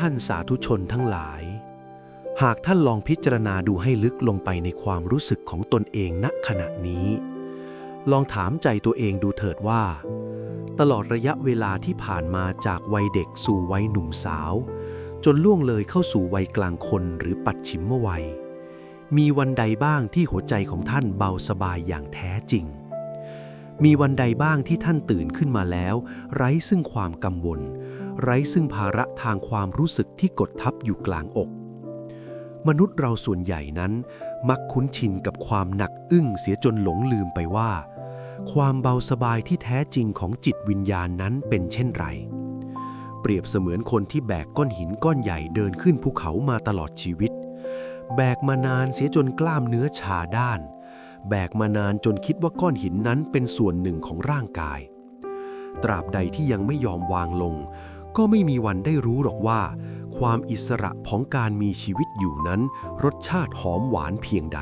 ท่านสาธุชนทั้งหลาย หากท่านลองพิจารณาดูให้ลึกลงไปในความรู้สึกของตนเองณขณะนี้ ลองถามใจตัวเองดูเถิดว่า ตลอดระยะเวลาที่ผ่านมาจากวัยเด็กสู่วัยหนุ่มสาว จนล่วงเลยเข้าสู่วัยกลางคนหรือปัดฉิมวัย มีวันใดบ้างที่หัวใจของท่านเบาสบายอย่างแท้จริง มีวันใดบ้างที่ท่านตื่นขึ้นมาแล้ว ไร้ซึ่งความกังวล ไร้ซึ่งภาระทางความรู้สึกที่กดทับอยู่กลางอก มนุษย์เราส่วนใหญ่นั้น มักคุ้นชินกับความหนักอึ้งเสียจนหลงลืมไปว่า ความเบาสบายที่แท้จริงของจิตวิญญาณนั้นเป็นเช่นไร เปรียบเสมือนคนที่แบกก้อนหินก้อนใหญ่เดินขึ้นภูเขามาตลอดชีวิต แบกมานานเสียจนกล้ามเนื้อชาด้าน แบกมานานจนคิดว่าก้อนหินนั้นเป็นส่วนหนึ่งของร่างกาย ตราบใดที่ยังไม่ยอมวางลง ก็ไม่มีวันได้รู้หรอกว่า ความอิสระของการมีชีวิตอยู่นั้น รสชาติหอมหวานเพียงใด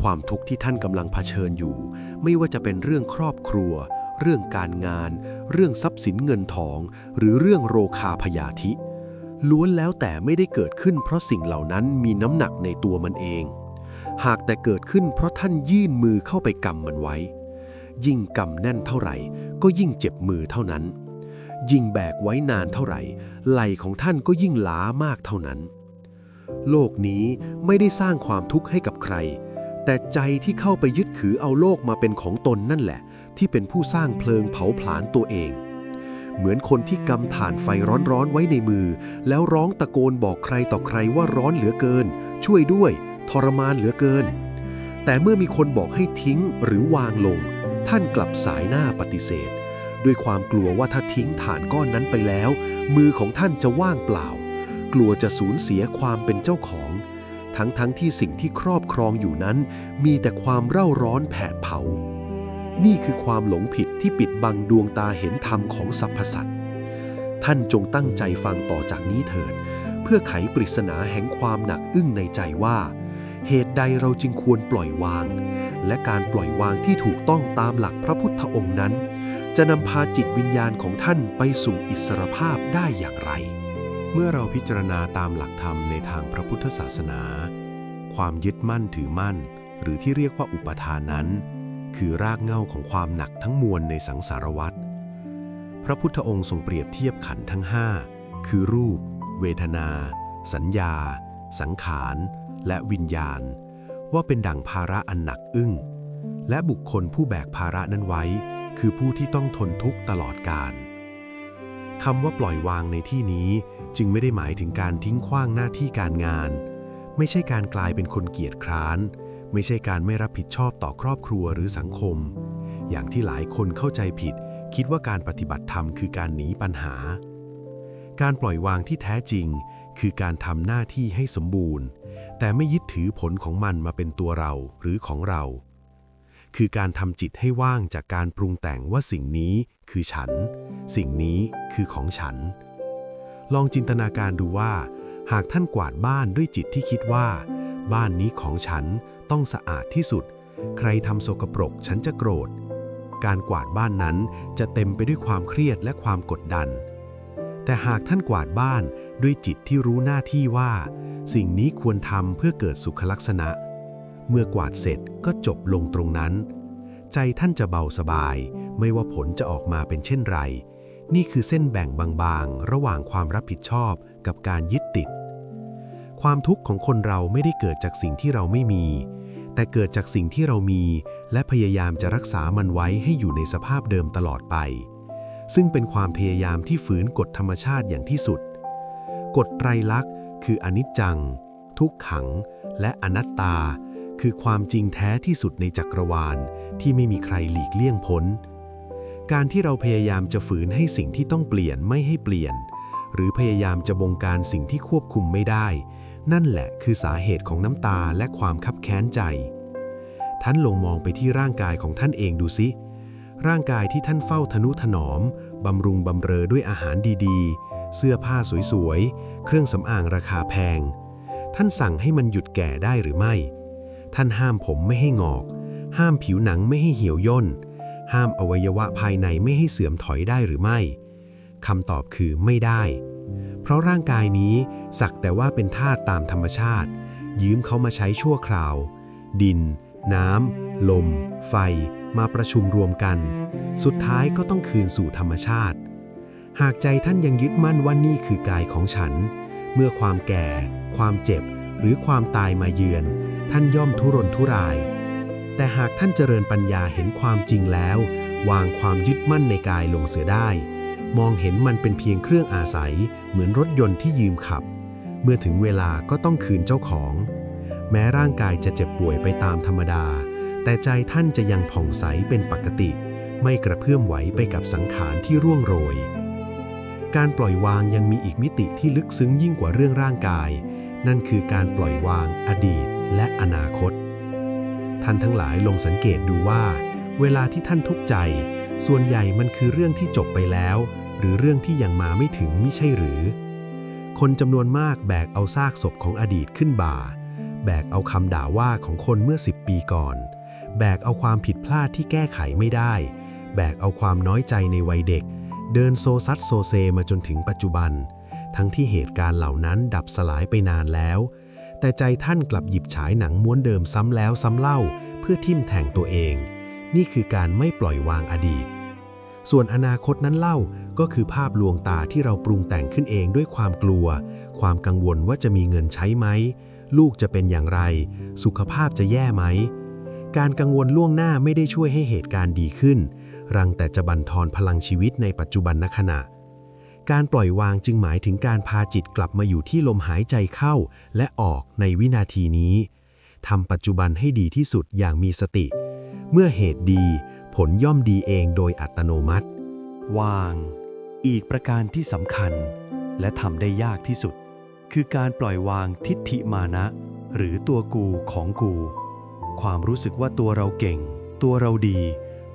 ความทุกข์ที่ท่านกำลังเผชิญอยู่ ไม่ว่าจะเป็นเรื่องครอบครัว เรื่องการงาน เรื่องทรัพย์สินเงินทอง หรือเรื่องโรคาพยาธิ ล้วนแล้วแต่ไม่ได้เกิดขึ้นเพราะสิ่งเหล่านั้นมีน้ำหนักในตัวมันเอง หากแต่เกิดขึ้นเพราะท่านยื่นมือเข้าไปกำมันไว้ ยิ่งกำแน่นเท่าไหร่ ก็ยิ่งเจ็บมือเท่านั้น ยิ่งแบกไว้นานเท่าไหร่ ไหลของท่านก็ยิ่งล้ามากเท่านั้น โลกนี้ไม่ได้สร้างความทุกข์ให้กับใคร แต่ใจที่เข้าไปยึดถือเอาโลกมาเป็นของตนนั่นแหละ ที่เป็นผู้สร้างเพลิงเผาผลาญตัวเอง เหมือนคนที่กำถ่านไฟร้อนๆไว้ในมือ แล้วร้องตะโกนบอกใครต่อใครว่าร้อนเหลือเกิน ช่วยด้วย ทรมานเหลือเกิน แต่เมื่อมีคนบอกให้ทิ้งหรือวางลง ท่านกลับสายหน้าปฏิเสธ ด้วยความกลัวว่าถ้าทิ้งฐานก้อนนั้นไปแล้ว มือของท่านจะว่างเปล่า กลัวจะสูญเสียความเป็นเจ้าของ ทั้งๆทที่สิ่งที่ครอบครองอยู่นั้น มีแต่ความเร่าร้อนแผดเผา นี่คือความหลงผิดที่ปิดบังดวงตาเห็นธรรมของสรรพสัตว์ท่านจงตั้งใจฟังต่อจากนี้เถิด เพื่อไขปริศนาแห่งความหนักอึ้งในใจว่า เหตุใดเราจึงควรปล่อยวาง และการปล่อยวางที่ถูกต้องตามหลักพระพุทธองค์นั้น จะนำพาจิตวิญญาณของท่านไปสู่อิสรภาพได้อย่างไร เมื่อเราพิจารณาตามหลักธรรมในทางพระพุทธศาสนา ความยึดมั่นถือมั่น หรือที่เรียกว่าอุปทานนั้น คือรากเหง้าของความหนักทั้งมวลในสังสารวัฏพระพุทธองค์ทรงเปรียบเทียบขันทั้งห้าคือรูป เวทนา สัญญา สังขาร และวิญญาณ ว่าเป็นดั่งภาระอันหนักอึ้ง และบุคคลผู้แบกภาระนั้นไว้ คือผู้ที่ต้องทนทุกข์ตลอดกาลคำว่าปล่อยวางในที่นี้จึงไม่ได้หมายถึงการทิ้งขว้างหน้าที่การงาน ไม่ใช่การกลายเป็นคนเกียจคร้าน ไม่ใช่การไม่รับผิดชอบต่อครอบครัวหรือสังคม อย่างที่หลายคนเข้าใจผิด คิดว่าการปฏิบัติธรรมคือการหนีปัญหา การปล่อยวางที่แท้จริง คือการทำหน้าที่ให้สมบูรณ์ แต่ไม่ยึดถือผลของมันมาเป็นตัวเราหรือของเรา คือการทำจิตให้ว่างจากการปรุงแต่งว่าสิ่งนี้คือฉัน สิ่งนี้คือของฉัน ลองจินตนาการดูว่า หากท่านกวาดบ้านด้วยจิตที่คิดว่า บ้านนี้ของฉันต้องสะอาดที่สุด ใครทำโสกปรกฉันจะโกรธ การกวาดบ้านนั้นจะเต็มไปด้วยความเครียดและความกดดัน แต่หากท่านกวาดบ้านด้วยจิตที่รู้หน้าที่ว่า สิ่งนี้ควรทำเพื่อเกิดสุขลักษณะ เมื่อกวาดเสร็จก็จบลงตรงนั้น ใจท่านจะเบาสบาย ไม่ว่าผลจะออกมาเป็นเช่นไร นี่คือเส้นแบ่งบางๆ ระหว่างความรับผิดชอบกับการยึดติด ความทุกข์ของคนเราไม่ได้เกิดจากสิ่งที่เราไม่มี แต่เกิดจากสิ่งที่เรามี และพยายามจะรักษามันไว้ให้อยู่ในสภาพเดิมตลอดไป ซึ่งเป็นความพยายามที่ฝืนกฎธรรมชาติอย่างที่สุด กฎไตรลักษณ์คืออนิจจัง ทุกขัง และอนัตตา คือความจริงแท้ที่สุดในจักรวาลที่ไม่มีใครหลีกเลี่ยงพ้น การที่เราพยายามจะฝืนให้สิ่งที่ต้องเปลี่ยนไม่ให้เปลี่ยน หรือพยายามจะบงการสิ่งที่ควบคุมไม่ได้ นั่นแหละคือสาเหตุของน้ำตาและความคับแค้นใจ ท่านลงมองไปที่ร่างกายของท่านเองดูสิ ร่างกายที่ท่านเฝ้าทนุถนอมบำรุงบำเรอด้วยอาหารดีๆ เสื้อผ้าสวยๆ เครื่องสำอางราคาแพง ท่านสั่งให้มันหยุดแก่ได้หรือไม่ ท่านห้ามผมไม่ให้งอก ห้ามผิวหนังไม่ให้เหี่ยวย่น ห้ามอวัยวะภายในไม่ให้เสื่อมถอยได้หรือไม่คำตอบคือไม่ได้เพเพราะร่างกายนี้สักแต่ว่าเป็นธาตุตามธรรมชาติ ยืมเขามาใช้ชั่วคราว ดิน น้ำ ลม ไฟ มาประชุมรวมกัน สุดท้ายก็ต้องคืนสู่ธรรมชาติ หากใจท่านยังยึดมั่นว่านี่คือกายของฉัน เมื่อความแก่ ความเจ็บ หรือความตายมาเยือน ท่านย่อมทุรนทุราย แต่หากท่านเจริญปัญญาเห็นความจริงแล้ว วางความยึดมั่นในกายลงเสียได้ มองเห็นมันเป็นเพียงเครื่องอาศัย เหมือนรถยนต์ที่ยืมขับ เมื่อถึงเวลาก็ต้องคืนเจ้าของ แม้ร่างกายจะเจ็บป่วยไปตามธรรมดา แต่ใจท่านจะยังผ่องใสเป็นปกติ ไม่กระเพื่อมไหวไปกับสังขารที่ร่วงโรยการปล่อยวางยังมีอีกมิติที่ลึกซึ้งยิ่งกว่าเรื่องร่างกาย นั่นคือการปล่อยวางอดีต และอนาคต ท่านทั้งหลายลองสังเกตดูว่า เวลาที่ท่านทุกข์ใจ ส่วนใหญ่มันคือเรื่องที่จบไปแล้ว หรือเรื่องที่ยังมาไม่ถึงไม่ใช่หรือ คนจำนวนมากแบกเอาซากศพของอดีตขึ้นบ่า แบกเอาคำด่าว่าของคนเมื่อ 10 ปีก่อน แบกเอาความผิดพลาดที่แก้ไขไม่ได้ แบกเอาความน้อยใจในวัยเด็ก เดินโซซัดโซเซมาจนถึงปัจจุบัน ทั้งที่เหตุการณ์เหล่านั้นดับสลายไปนานแล้ว แต่ใจท่านกลับหยิบฉายหนังม้วนเดิมซ้ำแล้วซ้ำเล่า เพื่อทิ่มแทงตัวเอง นี่คือการไม่ปล่อยวางอดีต ส่วนอนาคตนั้นเล่าก็คือภาพลวงตาที่เราปรุงแต่งขึ้นเองด้วยความกลัว ความกังวลว่าจะมีเงินใช้ไหม ลูกจะเป็นอย่างไร สุขภาพจะแย่ไหม การกังวลล่วงหน้าไม่ได้ช่วยให้เหตุการณ์ดีขึ้น รังแต่จะบั่นทอนพลังชีวิตในปัจจุบันนขณะ การปล่อยวางจึงหมายถึงการพาจิตกลับมาอยู่ที่ลมหายใจเข้าและออกในวินาทีนี้ทำปัจจุบันให้ดีที่สุดอย่างมีสติ เมื่อเหตุดี ผลย่อมดีเองโดยอัตโนมัติ วาง อีกประการที่สำคัญ และทำได้ยากที่สุด คือการปล่อยวางทิฏฐิมานะ หรือตัวกูของกู ความรู้สึกว่าตัวเราเก่ง ตัวเราดี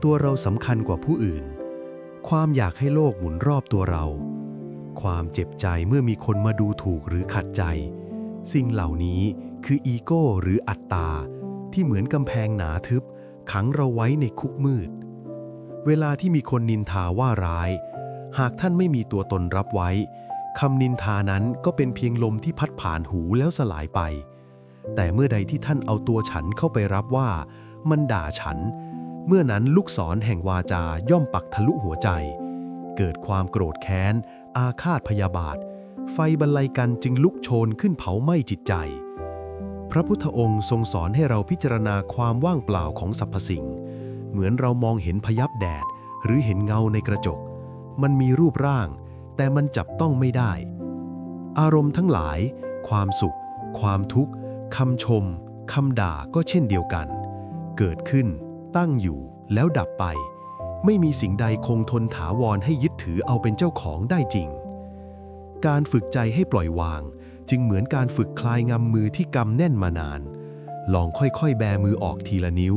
ตัวเราสำคัญกว่าผู้อื่น ความอยากให้โลกหมุนรอบตัวเรา ความเจ็บใจเมื่อมีคนมาดูถูกหรือขัดใจ สิ่งเหล่านี้คืออีโก้หรืออัตตา ที่เหมือนกำแพงหนาทึบ ขังเราไว้ในคุกมืด เวลาที่มีคนนินทาว่าร้าย หากท่านไม่มีตัวตนรับไว้คำนินทานั้นก็เป็นเพียงลมที่พัดผ่านหูแล้วสลายไป แต่เมื่อใดที่ท่านเอาตัวฉันเข้าไปรับว่า มันด่าฉัน เมื่อนั้นลูกศรแห่งวาจาย่อมปักทะลุหัวใจ เกิดความโกรธแค้น อาฆาตพยาบาท ไฟบรรลัยกันจึงลุกโชนขึ้นเผาไหม้จิตใจ พระพุทธองค์ทรงสอนให้เราพิจารณาความว่างเปล่าของสรรพสิ่ง เหมือนเรามองเห็นพยับแดด หรือเห็นเงาในกระจก มันมีรูปร่าง แต่มันจับต้องไม่ได้ อารมณ์ทั้งหลาย ความสุข ความทุกข์คำชมคำด่าก็เช่นเดียวกัน เกิดขึ้น ตั้งอยู่แล้วดับไป ไม่มีสิ่งใดคงทนถาวรให้ยึดถือเอาเป็นเจ้าของได้จริง การฝึกใจให้ปล่อยวาง จึงเหมือนการฝึกคลายงำมือที่กำแน่นมานาน ลองค่อยๆ แบมือออกทีละนิ้ว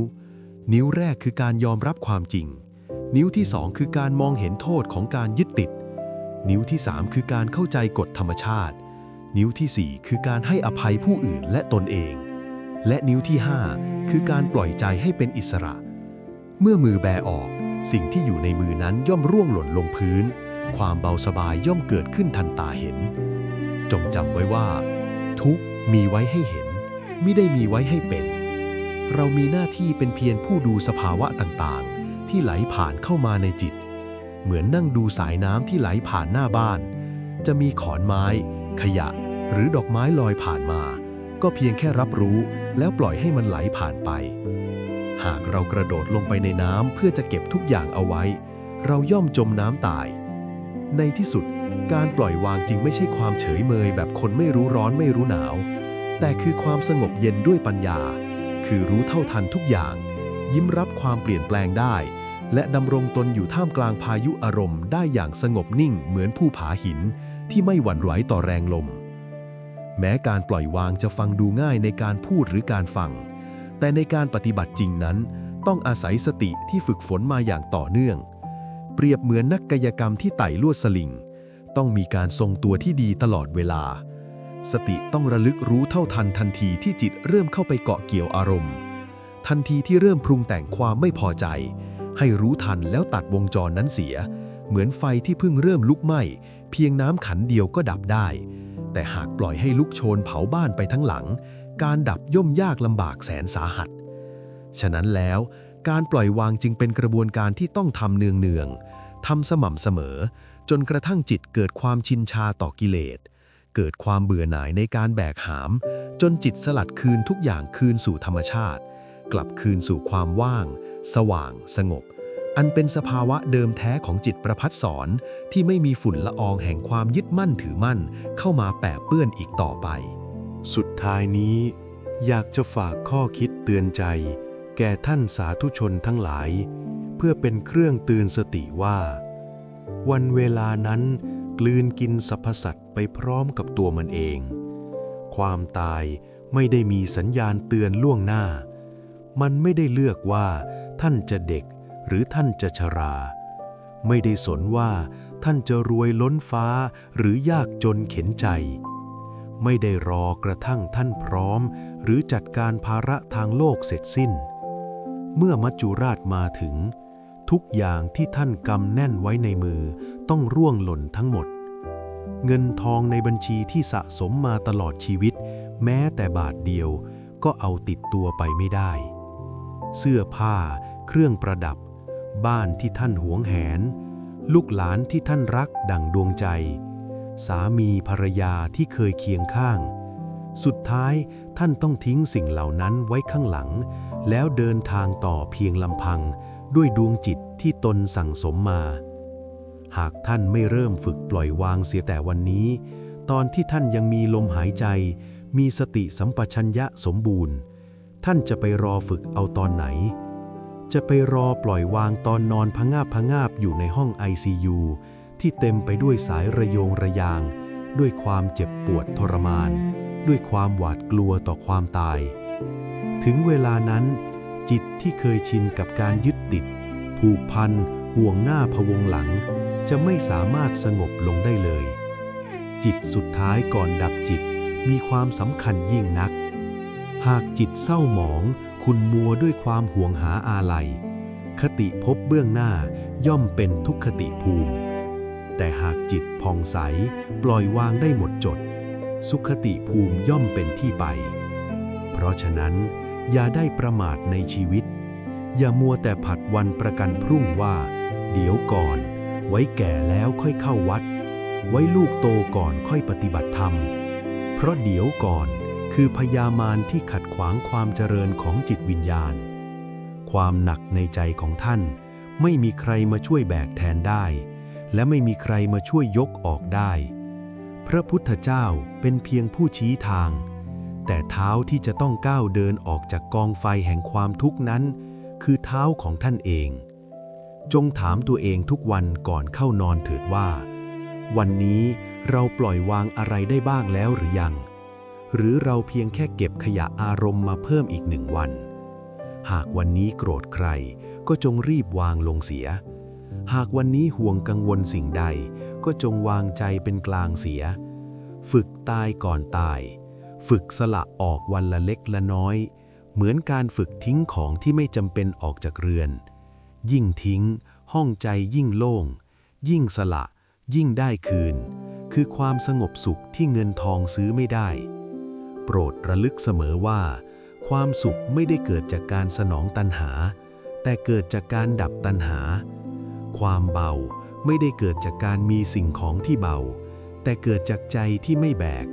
นิ้วแรกคือการยอมรับความจริง นิ้วที่สองคือการมองเห็นโทษของการยึดติด นิ้วที่สามคือการเข้าใจกฎธรรมชาติ นิ้วที่สี่คือการให้อภัยผู้อื่นและตนเอง และนิ้วที่ห้าคือการปล่อยใจให้เป็นอิสระ เมื่อมือแบออก สิ่งที่อยู่ในมือนั้นย่อมร่วงหล่นลงพื้น ความเบาสบายย่อมเกิดขึ้นทันตาเห็น จงจำไว้ว่า ทุกมีไว้ให้เห็น ไม่ได้มีไว้ให้เป็น เรามีหน้าที่เป็นเพียงผู้ดูสภาวะต่างๆ ที่ไหลผ่านเข้ามาในจิต เหมือนนั่งดูสายน้ำที่ไหลผ่านหน้าบ้าน จะมีขอนไม้ ขยะ หรือดอกไม้ลอยผ่านมา ก็เพียงแค่รับรู้แล้วปล่อยให้มันไหลผ่านไป หากเรากระโดดลงไปในน้ำเพื่อจะเก็บทุกอย่างเอาไว้ เราย่อมจมน้ำตาย ในที่สุด การปล่อยวางจริงไม่ใช่ความเฉยเมยแบบคนไม่รู้ร้อนไม่รู้หนาว แต่คือความสงบเย็นด้วยปัญญา คือรู้เท่าทันทุกอย่าง ยิ้มรับความเปลี่ยนแปลงได้ และดำรงตนอยู่ท่ามกลางพายุอารมณ์ได้อย่างสงบนิ่งเหมือนผู้ผาหิน ที่ไม่หวั่นไหวต่อแรงลม แม้การปล่อยวางจะฟังดูง่ายในการพูดหรือการฟัง แต่ในการปฏิบัติจริงนั้น ต้องอาศัยสติที่ฝึกฝนมาอย่างต่อเนื่อง เปรียบเหมือนนักกายกรรมที่ไต่ลวดสลิง ต้องมีการทรงตัวที่ดีตลอดเวลา สติต้องระลึกรู้เท่าทันทันทีที่จิตเริ่มเข้าไปเกาะเกี่ยวอารมณ์ ทันทีที่เริ่มปรุงแต่งความไม่พอใจ ให้รู้ทันแล้วตัดวงจรนั้นเสีย เหมือนไฟที่เพิ่งเริ่มลุกไหม้ เพียงน้ำขันเดียวก็ดับได้ แต่หากปล่อยให้ลุกโชนเผาบ้านไปทั้งหลัง การดับย่อมยากลำบากแสนสาหัส ฉะนั้นแล้วการปล่อยวางจึงเป็นกระบวนการที่ต้องทำเนืองๆทำสม่ำเสมอ จนกระทั่งจิตเกิดความชินชาต่อกิเลส เกิดความเบื่อหน่ายในการแบกหาม จนจิตสลัดคืนทุกอย่างคืนสู่ธรรมชาติ กลับคืนสู่ความว่าง สว่าง สงบ อันเป็นสภาวะเดิมแท้ของจิตประพัดสอนที่ไม่มีฝุ่นละอองแห่งความยึดมั่นถือมั่น เข้ามาแปะเปื้อนอีกต่อไป สุดท้ายนี้ อยากจะฝากข้อคิดเตือนใจ แก่ท่านสาธุชนทั้งหลาย เพื่อเป็นเครื่องเตือนสติว่า วันเวลานั้นกลืนกินสรรพสัตว์ไปพร้อมกับตัวมันเอง ความตายไม่ได้มีสัญญาณเตือนล่วงหน้า มันไม่ได้เลือกว่า ท่านจะเด็กหรือท่านจะชรา ไม่ได้สนว่าท่านจะรวยล้นฟ้าหรือยากจนเข็นใจ ไม่ได้รอกระทั่งท่านพร้อม หรือจัดการภาระทางโลกเสร็จสิ้น เมื่อมัจจุราชมาถึง ทุกอย่างที่ท่านกำแน่นไว้ในมือต้องร่วงหล่นทั้งหมด เงินทองในบัญชีที่สะสมมาตลอดชีวิต แม้แต่บาทเดียวก็เอาติดตัวไปไม่ได้ เสื้อผ้า เครื่องประดับ บ้านที่ท่านหวงแหน ลูกหลานที่ท่านรักดั่งดวงใจ สามีภรรยาที่เคยเคียงข้าง สุดท้ายท่านต้องทิ้งสิ่งเหล่านั้นไว้ข้างหลัง แล้วเดินทางต่อเพียงลำพัง ด้วยดวงจิตที่ตนสั่งสมมา หากท่านไม่เริ่มฝึกปล่อยวางเสียแต่วันนี้ ตอนที่ท่านยังมีลมหายใจ มีสติสัมปชัญญะสมบูรณ์ ท่านจะไปรอฝึกเอาตอนไหน จะไปรอปล่อยวางตอนนอนพงาบพงาบอยู่ในห้อง ICU ที่เต็มไปด้วยสายระโยงระยาง ด้วยความเจ็บปวดทรมาน ด้วยความหวาดกลัวต่อความตาย ถึงเวลานั้น จิตที่เคยชินกับการยึดติด ผูกพันห่วงหน้าพวงหลัง จะไม่สามารถสงบลงได้เลย จิตสุดท้ายก่อนดับจิตมีความสำคัญยิ่งนัก หากจิตเศร้าหมอง คุณมัวด้วยความห่วงหาอาลัย คติพบเบื้องหน้าย่อมเป็นทุกขติภูมิ แต่หากจิตผ่องใส ปล่อยวางได้หมดจด สุขติภูมิย่อมเป็นที่ไป เพราะฉะนั้น อย่าได้ประมาทในชีวิต อย่ามัวแต่ผัดวันประกันพรุ่งว่า เดี๋ยวก่อน ไว้แก่แล้วค่อยเข้าวัด ไว้ลูกโตก่อนค่อยปฏิบัติธรรม เพราะเดี๋ยวก่อนคือพยามารที่ขัดขวางความเจริญของจิตวิญญาณ ความหนักในใจของท่าน ไม่มีใครมาช่วยแบกแทนได้ และไม่มีใครมาช่วยยกออกได้ พระพุทธเจ้าเป็นเพียงผู้ชี้ทาง แต่เท้าที่จะต้องก้าวเดินออกจากกองไฟแห่งความทุกข์นั้น คือเท้าของท่านเอง จงถามตัวเองทุกวันก่อนเข้านอนเถิดว่า วันนี้เราปล่อยวางอะไรได้บ้างแล้วหรือยัง หรือเราเพียงแค่เก็บขยะอารมณ์มาเพิ่มอีกหนึ่งวัน หากวันนี้โกรธใครก็จงรีบวางลงเสีย หากวันนี้ห่วงกังวลสิ่งใด ก็จงวางใจเป็นกลางเสีย ฝึกตายก่อนตาย ฝึกสละออกวันละเล็กละน้อย เหมือนการฝึกทิ้งของที่ไม่จำเป็นออกจากเรือน ยิ่งทิ้ง ห้องใจยิ่งโล่ง ยิ่งสละ ยิ่งได้คืน คือความสงบสุขที่เงินทองซื้อไม่ได้ โปรดระลึกเสมอว่า ความสุขไม่ได้เกิดจากการสนองตัณหา แต่เกิดจากการดับตัณหา ความเบา ไม่ได้เกิดจากการมีสิ่งของที่เบา แต่เกิดจากใจที่ไม่แบก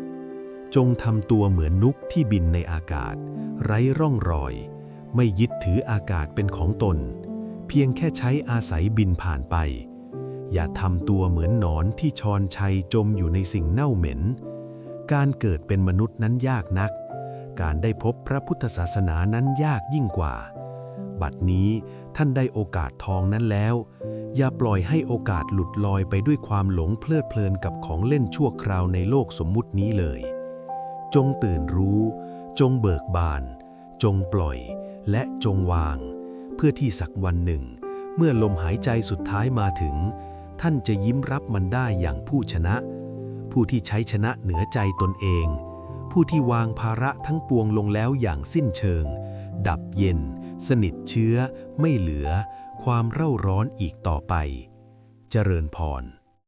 จงทำตัวเหมือนนุกที่บินในอากาศ ไร้ร่องรอย ไม่ยึดถืออากาศเป็นของตน เพียงแค่ใช้อาศัยบินผ่านไป อย่าทำตัวเหมือนหนอนที่ชอนชัยจมอยู่ในสิ่งเน่าเหม็น การเกิดเป็นมนุษย์นั้นยากนัก การได้พบพระพุทธศาสนานั้นยากยิ่งกว่า บัดนี้ ท่านได้โอกาสทองนั้นแล้ว อย่าปล่อยให้โอกาสหลุดลอยไปด้วยความหลงเพลิดเพลินกับของเล่นชั่วคราวในโลกสมมุตินี้เลย จงตื่นรู้ จงเบิกบาน จงปล่อย และจงวาง เพื่อที่สักวันหนึ่ง เมื่อลมหายใจสุดท้ายมาถึง ท่านจะยิ้มรับมันได้อย่างผู้ชนะ ผู้ที่ใช้ชนะเหนือใจตนเอง ผู้ที่วางภาระทั้งปวงลงแล้วอย่างสิ้นเชิง ดับเย็น สนิทเชื้อไม่เหลือความเร่าร้อนอีกต่อไป เจริญพร